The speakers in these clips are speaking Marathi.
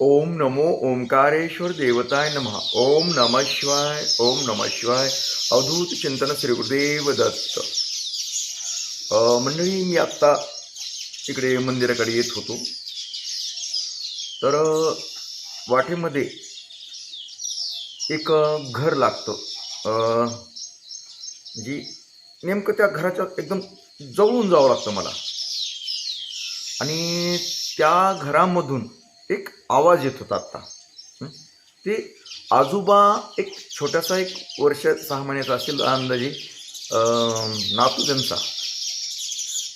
ओम नमो ओंकारेश्वर देवताय नमः। ओम नम शिवाय ओम नम शिवाय। अवधूत चिंतन श्री गुरुदेव दत्त। मंडळी मी आत्ता इकडे मंदिराकडे येत होतो. तर वाटेमध्ये एक घर लागतं. जी म्हणजे नेमकं त्या घराच्या एकदम जवळून जावं लागतं मला. आणि त्या घरामधून एक आवाज येत होता आत्ता. ते आजोबा एक छोटासा एक वर्ष सहा महिन्याचा असेल अंदाजे नातू त्यांचा.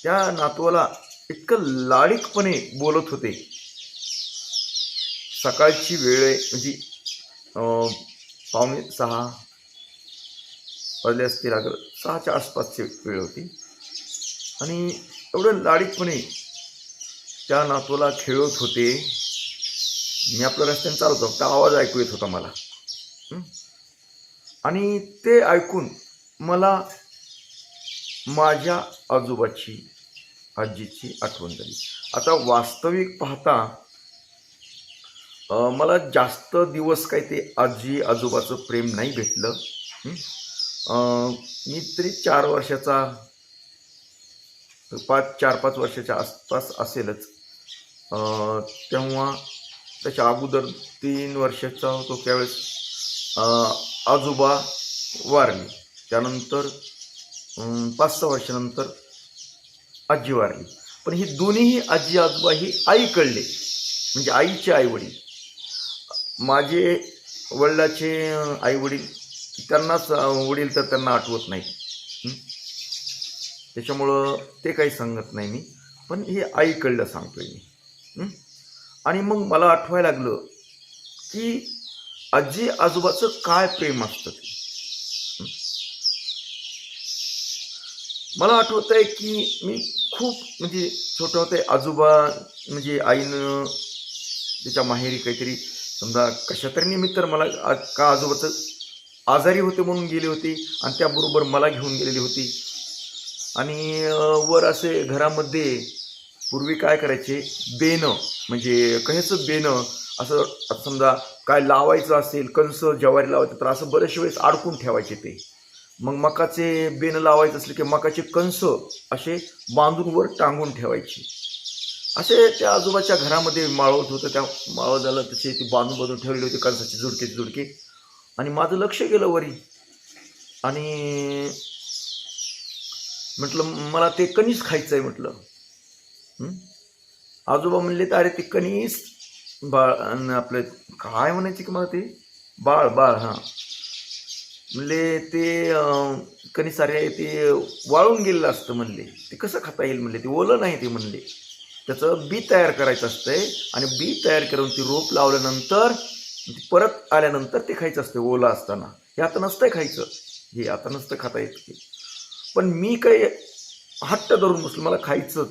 त्या नातवाला इतकं लाडीकपणे बोलत होते. सकाळची वेळ आहे म्हणजे पावणे सहा वाजले असतील अगर सहाच्या आसपासची वेळ होती. आणि एवढं लाडीकपणे त्या नातूला खेळत होते. मी आपल्या रस्त्याने चालत होतो त्या आवाज ऐकू येत होता मला. आणि ते ऐकून मला माझ्या आजोबाची आजीची आठवण झाली. आता वास्तविक पाहता मला जास्त दिवस काही ते आजी आजोबाचं प्रेम नाही भेटलं. मी तरी चार वर्षाचा पाच चार पाच वर्षाच्या आसपास असेलच. तेव्हा त्याच्या अगोदर तीन वर्षाचा होतो त्यावेळेस आजोबा वारली. त्यानंतर पाच सहा वर्षानंतर आजी वारली. पण ही दोन्हीही आजी आजोबा ही आई कळले म्हणजे आईचे आईवडील. माझे वडिलाचे आईवडील त्यांनाच वडील तर त्यांना आठवत नाही. त्याच्यामुळं ते काही सांगत नाही मी पण हे आई कळलं सांगतोय मी. आणि मग मला आठवायला लागलं की आजी आजोबाचं काय प्रेम असतं ते. मला आठवत आहे की मी खूप म्हणजे छोटं होते आजोबा म्हणजे आईनं त्याच्या माहेरी काहीतरी समजा कशा तरी निमित्त मला का आजोबाचं आजारी होते म्हणून गेले होते आणि त्याबरोबर मला घेऊन गेलेली होती. आणि वर असे घरामध्ये पूर्वी काय करायचे बेनं म्हणजे कशाचं बेनं असं आता समजा काय लावायचं असेल कंस ज्वारी लावायचं तर असं बरेचशे वेळेस अडकून ठेवायचे ते. मग मकाचे बेनं लावायचं असले की मकाचे कंस असे बांधून वर टांगून ठेवायचे. असे त्या आजोबाच्या घरामध्ये माळवत होतं त्या माळव झालं तसे ते बांधून बांधून ठेवले होते कंसाचे झुडके झुडके. आणि माझं लक्ष गेलं वरी. आणि म्हटलं मला ते कणीस खायचं आहे म्हटलं आजोबा म्हणले तर अरे ते कणीस बाळ आपलं काय म्हणायची की मला ते? बाळ बाळ हां. म्हणले ते अं, कणीस अरे ते वाळून गेलेलं असतं म्हणले. ते कसं खाता येईल? म्हणले. ते ओलं नाही ते म्हणले. त्याचं बी तयार करायचं असतंय आणि बी तयार करून ती रोप लावल्यानंतर परत आल्यानंतर ते खायचं असतं ओलं असताना. हे आता नसतंय खायचं. हे आता नसतं खाता येत ते. पण मी काही हट्ट धरून बसलो मला खायचंच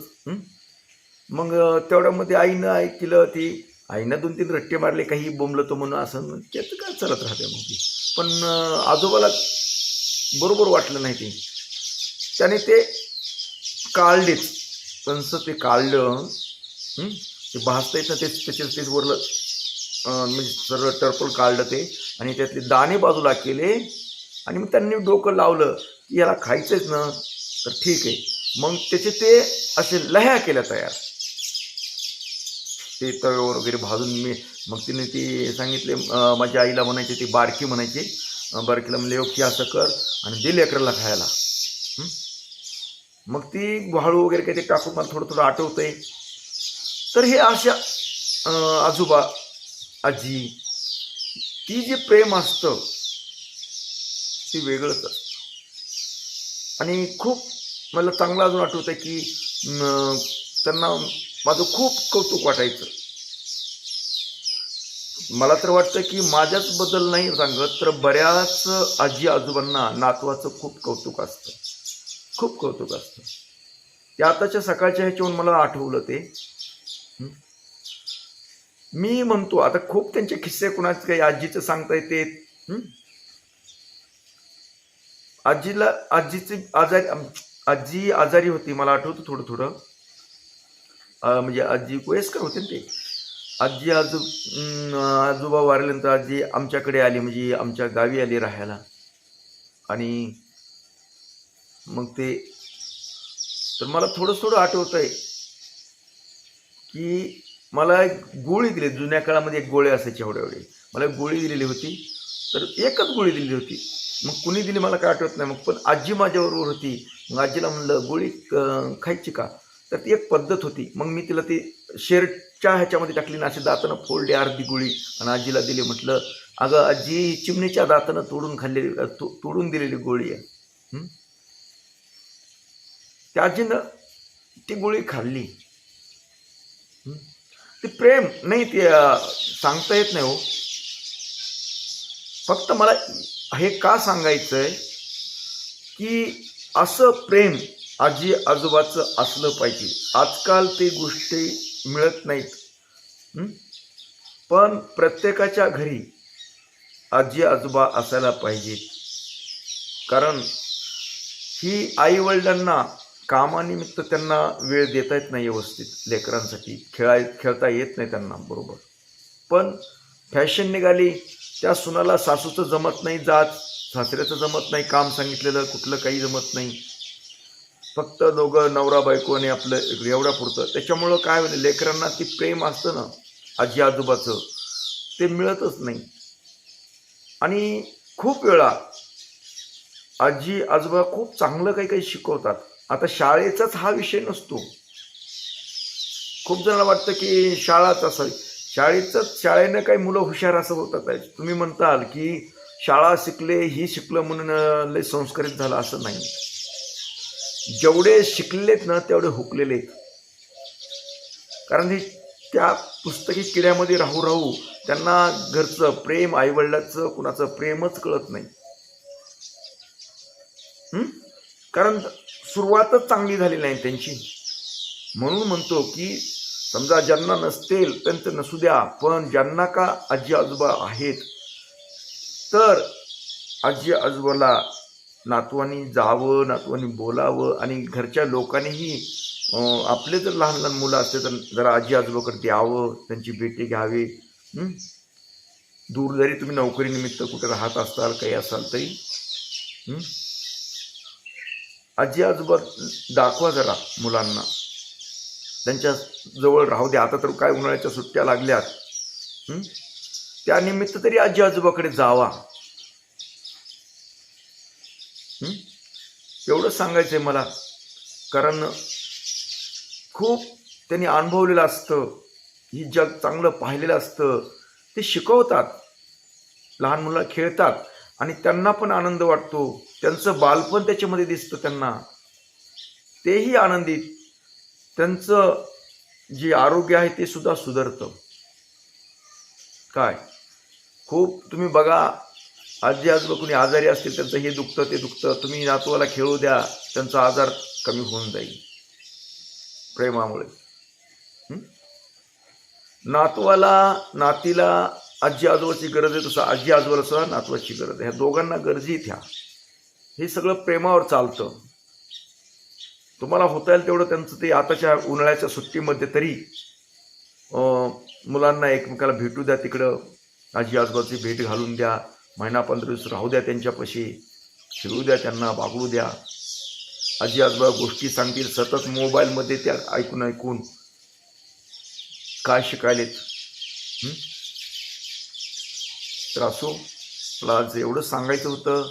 मग तेवढ्यामध्ये आईनं ऐकलं ती आईनं दोन तीन रट्टे मारले काही बोंबलं तो म्हणून असं त्याचं काय चालत राहते मग ती. पण आजोबाला बरोबर वाटलं नाही ते. त्याने ते काढलेच. कंस ते काढलं ते भासता येत ना तेच त्याचे तेच वरलं म्हणजे सरळ टर्पल काढलं ते आणि त्यातले दाणे बाजूला केले आणि मग त्यांनी डोकं लावलं की याला खायचंच ना तर ठीक आहे. मग त्याचे ते असे लह्या केल्या तयार. ते तव्यावर वगैरे भाजून मी मग तिने ती सांगितले माझ्या आईला म्हणायची ती बारकी म्हणायची बारकीला म्हणले ओके असं कर आणि दे लेकराला खायला. मग ती वाळू वगैरे काही ते टाकून मला थोडं थोडं आठवतंय. तर हे अशा आजोबा आजी ती जे प्रेम असतं ते वेगळंच असतं. आणि खूप मला चांगलं अजून आठवतं आहे की त्यांना माझं खूप कौतुक वाटायचं. मला तर वाटतं की माझ्याच बद्दल नाही सांगत तर बऱ्याच आजी आजोबांना नातवाचं खूप कौतुक असतं. खूप कौतुक असतं. ते आताच्या सकाळच्या ह्याच्यावरून मला आठवलं ते. मी म्हणतो आता खूप त्यांचे किस्से कुणाचे काही आजीचं सांगता येते? आजीला आजीची आजारी आजी आजारी होती मला आठवतं थोडं थोडं म्हणजे आजी वयस्कर होते ना ते. आजी आजो आजोबा वारल्यानंतर आजी आमच्याकडे आली म्हणजे आमच्या गावी आली राहायला. आणि मग ते तर मला थोडं थोडं आठवत आहे की मला एक गोळी दिली जुन्या काळामध्ये एक गोळी असायची एवढ्या एवढी मला एक गोळी दिलेली होती तर एकच गोळी दिलेली होती. मग कुणी दिली मला काय आठवत नाही मग पण आजी माझ्याबरोबर होती. मग आजीला म्हणलं गोळी खायची का? तर ती एक पद्धत होती. मग मी तिला ती शेरच्या ह्याच्यामध्ये टाकली ना अशी दातानं फोडली अर्धी गोळी. आणि आजीला दिली म्हटलं अगं आजी चिमणीच्या दातानं तोडून खाल्लेली तो- तोडून दिलेली गोळी आहे. त्या आजीनं ती गोळी खाल्ली. ते प्रेम नाही ते सांगता येत नाही हो. फक्त मला हे का सांगायचं आहे की असं प्रेम आजी आजोबाचं असलं पाहिजे. आजकाल ते गोष्टी मिळत नाहीत. पण प्रत्येकाच्या घरी आजी आजोबा असायला पाहिजेत कारण ही आई वडिलांना कामानिमित्त त्यांना वेळ देता येत नाही व्यवस्थित लेकरांसाठी. खेळाय खेळता येत नाही त्यांना बरोबर. पण फॅशन निघाली त्या सुनाला सासूचं जमत नाही जात सासऱ्याचं जमत नाही काम सांगितलेलं कुठलं काही जमत नाही. फक्त दोघं नवरा बायको आणि आपलं एवढ्या पुरतं. त्याच्यामुळं काय होईल लेकरांना ती प्रेम असतं ना आजी आजोबाचं ते मिळतच नाही. आणि खूप वेळा आजी आजोबा खूप चांगलं काही काही शिकवतात. आता शाळेचाच हा विषय नसतो. खूप जणांना वाटतं की शाळाच असावी. शाळेचंच शाळेनं काही मुलं हुशार असं होतात. तुम्ही म्हणताल की शाळा शिकले ही शिकलं म्हणून लय संस्कारित झालं असं नाही. जेवढे शिकलेत ना तेवढे हुकलेले आहेत. कारण हे त्या पुस्तकी किड्यामध्ये राहू राहू त्यांना घरचं प्रेम आईवडिलाचं कुणाचं प्रेमच कळत नाही. कारण सुरुवातच चांगली झाली नाही त्यांची. म्हणून म्हणतो की समजा ज्यांना नसतील त्यांचं नसू द्या पण ज्यांना का आजी आजोबा आहेत तर आजी आजोबाला नातवानी जावं नातवानी बोलावं आणि घरच्या लोकांनीही आपले जर लहान लहान मुलं असते तर जरा आजी आजोबाकडे द्यावं त्यांची भेटी घ्यावी दूर जरी तुम्ही नोकरीनिमित्त कुठे राहत असाल काही असाल तरी आजी आजोबा दाखवा जरा मुलांना. त्यांच्या जवळ राहू द्या आता तर काय उन्हाळ्याच्या सुट्ट्या लागल्यात त्यानिमित्त तरी आजी आजोबाकडे जावा. एवढं आहे मला. कारण खूप त्यांनी अनुभवलेलं असतं. ही जग चांगलं पाहिलेलं असतं. ते शिकवतात. लहान मुलं खेळतात. आणि त्यांना पण आनंद वाटतो. त्यांचं बालपण त्याच्यामध्ये दिसतं त्यांना. तेही आनंदित. त्यांचं जे आरोग्य आहे ते सुद्धा सुधारतं. काय? खूप तुम्ही बघा आजी आजोबा कुणी आजारी असतील त्यांचं हे दुखतं ते दुखतं. तुम्ही नातवाला खेळू द्या त्यांचा आजार कमी होऊन जाईल. प्रेमामुळे. नातवाला नातीला आजी आजोबाची गरज आहे तसं आजी आजोबाला सुद्धा नातवाची गरज आहे. ह्या दोघांना गरजी ह्या हे सगळं प्रेमावर चालतं. तुम्हाला होता येईल तेवढं त्यांचं ते आताच्या उन्हाळ्याच्या सुट्टीमध्ये तरी मुलांना एकमेकाला भेटू द्या तिकडं. आजी आजोबाची भेट घालून द्या. महिना पंधरा दिवस राहू द्या त्यांच्यापाशी फिरू द्या त्यांना वागवू द्या. आजी आजोबा गोष्टी सांगतील सतत मोबाईलमध्ये त्या ऐकून ऐकून. काय शिकायलेत? तर असो मला आज एवढं सांगायचं होतं.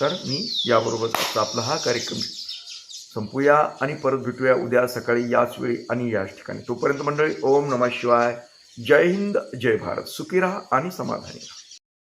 तर मी याबरोबर आजचा आपला हा कार्यक्रम संपूया आणि परत भेटूया उद्या सकाळी याच वेळी आणि याच ठिकाणी. तोपर्यंत मंडळी ओम नमः शिवाय. जय हिंद जय भारत. सुखी राहा आणि समाधानी राहा.